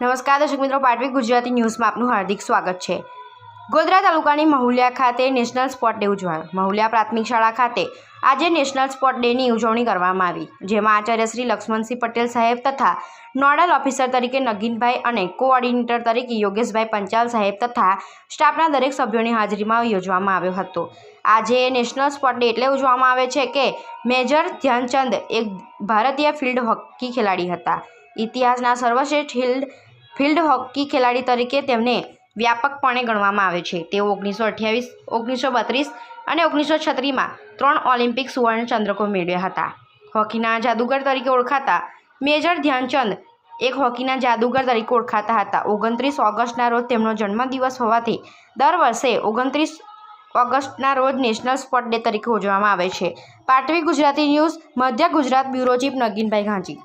નમસ્કાર, દર્શક મિત્રો પાટવી ગુજરાતી ન્યૂઝમાં આપનું હાર્દિક સ્વાગત છે. ગોધરા તાલુકાની મહુલિયા ખાતે નેશનલ સ્પોર્ટ ડે ઉજવાયો. મહુલિયા પ્રાથમિક શાળા ખાતે આજે નેશનલ સ્પોર્ટ ડેની ઉજવણી કરવામાં આવી. જેમાં આચાર્ય શ્રી લક્ષ્મણસિંહ પટેલ સાહેબ તથા નોડલ ઓફિસર તરીકે નગીનભાઈ અને કોઓર્ડિનેટર તરીકે યોગેશભાઈ પંચાલ સાહેબ તથા સ્ટાફના દરેક સભ્યોની હાજરીમાં યોજવામાં આવ્યો હતો. આજે નેશનલ સ્પોર્ટ ડે એટલે ઉજવવામાં આવે છે કે મેજર ધ્યાનચંદ, એક ભારતીય ફિલ્ડ હોકી ખેલાડી હતા. ઇતિહાસના સર્વશ્રેષ્ઠ ફિલ્ડ ફિલ્ડ હોકી ખેલાડી તરીકે તેમને વ્યાપકપણે ગણવામાં આવે છે. તેઓ ઓગણીસો અઠ્યાવીસ, ઓગણીસો બત્રીસ અને ઓગણીસો છત્રીસમાં ત્રણ ઓલિમ્પિક સુવર્ણચંદ્રકો મેળવ્યા હતા. હોકીના જાદુગર તરીકે ઓળખાતા મેજર ધ્યાનચંદ એક હોકીના જાદુગર તરીકે ઓળખાતા હતા. ઓગણત્રીસ ઓગસ્ટના રોજ તેમનો જન્મદિવસ હોવાથી દર વર્ષે ઓગણત્રીસ ઓગસ્ટના રોજ નેશનલ સ્પોર્ટ ડે તરીકે ઉજવવામાં આવે છે. પાટવી ગુજરાતી ન્યૂઝ, મધ્ય ગુજરાત બ્યુરો ચીફ નગીનભાઈ ગાંજી